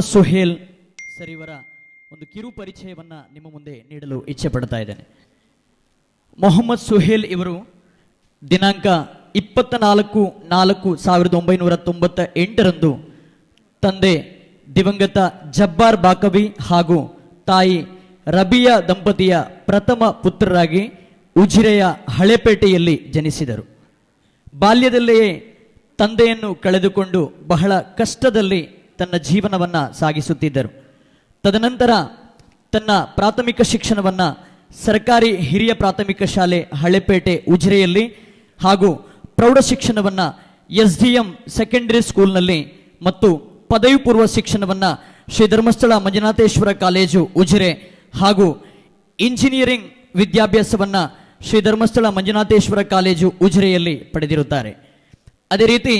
Mohammed Suhail sir ಇವರ ಒಂದು ಕಿರು ಪರಿಚಯವನ್ನ ನಿಮ್ಮ ಮುಂದೆ ನೀಡಲು ಇಚ್ಛೆ ಪಡ್ತಾ ಇದ್ದೇನೆ. ಮೊಹಮ್ಮದ್ ಸುಹೇಲ್ ಇವರು ದಿನಾಂಕ ಇಪ್ಪತ್ತ ನಾಲ್ಕು ನಾಲ್ಕು ಸಾವಿರದ ಒಂಬೈನೂರ ತೊಂಬತ್ತ ಎಂಟರಂದು ತಂದೆ ದಿವಂಗತ ಜಬ್ಬಾರ್ ಬಾಕವಿ ಹಾಗೂ ತಾಯಿ ರಬಿಯಾ ದಂಪತಿಯ ಪ್ರಥಮ ಪುತ್ರರಾಗಿ ಉಜಿರೆಯ ಹಳೆಪೇಟೆಯಲ್ಲಿ ಜನಿಸಿದರು. ಬಾಲ್ಯದಲ್ಲಿಯೇ ತಂದೆಯನ್ನು ಕಳೆದುಕೊಂಡು ಬಹಳ ಕಷ್ಟದಲ್ಲಿ ತನ್ನ ಜೀವನವನ್ನ ಸಾಗಿಸುತ್ತಿದ್ದರು. ತದನಂತರ ತನ್ನ ಪ್ರಾಥಮಿಕ ಶಿಕ್ಷಣವನ್ನ ಸರ್ಕಾರಿ ಹಿರಿಯ ಪ್ರಾಥಮಿಕ ಶಾಲೆ ಹಳೆಪೇಟೆ, ಉಜಿರೆಯಲ್ಲಿ ಹಾಗೂ ಪ್ರೌಢ ಶಿಕ್ಷಣವನ್ನ ಎಸ್ ಡಿ ಎಂ ಸೆಕೆಂಡರಿ ಸ್ಕೂಲ್ನಲ್ಲಿ ಮತ್ತು ಪದವಿ ಪೂರ್ವ ಶಿಕ್ಷಣವನ್ನ ಶ್ರೀ ಧರ್ಮಸ್ಥಳ ಮಂಜುನಾಥೇಶ್ವರ ಕಾಲೇಜು, ಉಜಿರೆ ಹಾಗೂ ಇಂಜಿನಿಯರಿಂಗ್ ವಿದ್ಯಾಭ್ಯಾಸವನ್ನ ಶ್ರೀ ಧರ್ಮಸ್ಥಳ ಮಂಜುನಾಥೇಶ್ವರ ಕಾಲೇಜು, ಉಜಿರೆಯಲ್ಲಿ ಪಡೆದಿರುತ್ತಾರೆ. ಅದೇ ರೀತಿ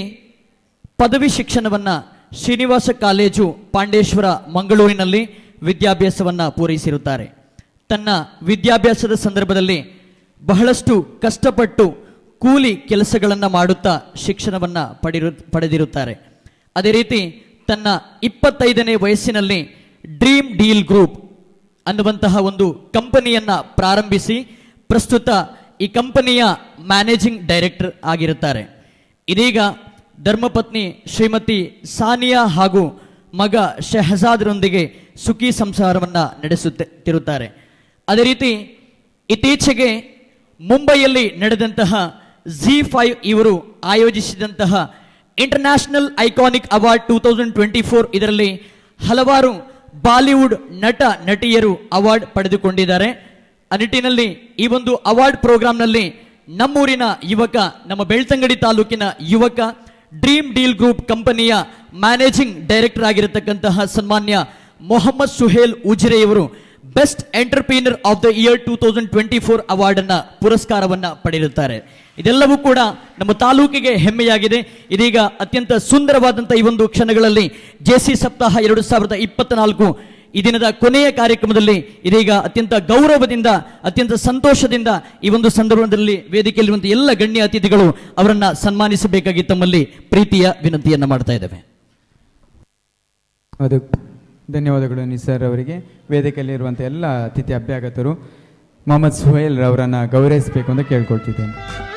ಪದವಿ ಶಿಕ್ಷಣವನ್ನ ಶ್ರೀನಿವಾಸ ಕಾಲೇಜು ಪಾಂಡೇಶ್ವರ ಮಂಗಳೂರಿನಲ್ಲಿ ವಿದ್ಯಾಭ್ಯಾಸವನ್ನು ಪೂರೈಸಿರುತ್ತಾರೆ. ತನ್ನ ವಿದ್ಯಾಭ್ಯಾಸದ ಸಂದರ್ಭದಲ್ಲಿ ಬಹಳಷ್ಟು ಕಷ್ಟಪಟ್ಟು ಕೂಲಿ ಕೆಲಸಗಳನ್ನು ಮಾಡುತ್ತಾ ಶಿಕ್ಷಣವನ್ನು ಪಡೆದಿರುತ್ತಾರೆ. ಅದೇ ರೀತಿ ತನ್ನ ಇಪ್ಪತ್ತೈದನೇ ವಯಸ್ಸಿನಲ್ಲಿ ಡ್ರೀಮ್ ಡೀಲ್ ಗ್ರೂಪ್ ಅನ್ನುವಂತಹ ಒಂದು ಕಂಪನಿಯನ್ನು ಪ್ರಾರಂಭಿಸಿ ಪ್ರಸ್ತುತ ಈ ಕಂಪನಿಯ ಮ್ಯಾನೇಜಿಂಗ್ ಡೈರೆಕ್ಟರ್ ಆಗಿರುತ್ತಾರೆ. ಇದೀಗ ಧರ್ಮಪತ್ನಿ ಶ್ರೀಮತಿ ಸಾನಿಯಾ ಹಾಗೂ ಮಗ ಶೆಹಜಾದ್ರೊಂದಿಗೆ ಸುಖಿ ಸಂಸಾರವನ್ನು ನಡೆಸುತ್ತಿರುತ್ತಾರೆ. ಅದೇ ರೀತಿ ಇತ್ತೀಚೆಗೆ ಮುಂಬೈಯಲ್ಲಿ ನಡೆದಂತಹ ಜಿ ಫೈವ್ ಇವರು ಆಯೋಜಿಸಿದಂತಹ international iconic award two thousand twenty four ಇದರಲ್ಲಿ ಹಲವಾರು ಬಾಲಿವುಡ್ ನಟ ನಟಿಯರು ಅವಾರ್ಡ್ ಪಡೆದುಕೊಂಡಿದ್ದಾರೆ. ಆ ನಿಟ್ಟಿನಲ್ಲಿ ಈ ಒಂದು ಅವಾರ್ಡ್ ಪ್ರೋಗ್ರಾಂನಲ್ಲಿ ನಮ್ಮೂರಿನ ಯುವಕ, ನಮ್ಮ ಬೆಳ್ತಂಗಡಿ ತಾಲೂಕಿನ ಯುವಕ ಡ್ರೀಮ್ ಡೀಲ್ ಗ್ರೂಪ್ ಕಂಪನಿಯ ಮ್ಯಾನೇಜಿಂಗ್ ಡೈರೆಕ್ಟರ್ ಆಗಿರತಕ್ಕಂತಹ ಸನ್ಮಾನ್ಯ Mohammed Suhail ಉಜಿರೆಯವರು best entrepreneur of the year two thousand twenty four award ಅನ್ನ ಪುರಸ್ಕಾರವನ್ನ ಪಡೆದಿರುತ್ತಾರೆ. ಇದೆಲ್ಲವೂ ಕೂಡ ನಮ್ಮ ತಾಲೂಕಿಗೆ ಹೆಮ್ಮೆಯಾಗಿದೆ. ಇದೀಗ ಅತ್ಯಂತ ಸುಂದರವಾದಂತಹ ಈ ಒಂದು ಕ್ಷಣಗಳಲ್ಲಿ ಜೆಸಿ ಸಪ್ತಾಹ ಎರಡು ಸಾವಿರದ ಇಪ್ಪತ್ನಾಲ್ಕು ಈ ದಿನದ ಕೊನೆಯ ಕಾರ್ಯಕ್ರಮದಲ್ಲಿ ಇದೀಗ ಅತ್ಯಂತ ಗೌರವದಿಂದ, ಅತ್ಯಂತ ಸಂತೋಷದಿಂದ ಈ ಒಂದು ಸಂದರ್ಭದಲ್ಲಿ ವೇದಿಕೆಯಲ್ಲಿರುವಂತಹ ಎಲ್ಲ ಗಣ್ಯ ಅತಿಥಿಗಳು ಅವರನ್ನ ಸನ್ಮಾನಿಸಬೇಕಾಗಿ ತಮ್ಮಲ್ಲಿ ಪ್ರೀತಿಯ ವಿನಂತಿಯನ್ನು ಮಾಡ್ತಾ ಇದ್ದೇವೆ. ಅದು ಧನ್ಯವಾದಗಳು ನಿಸರ್ ಅವರಿಗೆ. ವೇದಿಕೆಯಲ್ಲಿರುವಂಥ ಎಲ್ಲ ಅತಿಥಿ ಅಭ್ಯಾಗತರು, ಮೊಹಮ್ಮದ್ ಸುಹೇಲ್ ಅವರನ್ನು ಗೌರವಿಸಬೇಕು ಅಂತ ಕೇಳ್ಕೊಳ್ತಿದ್ದೇನೆ.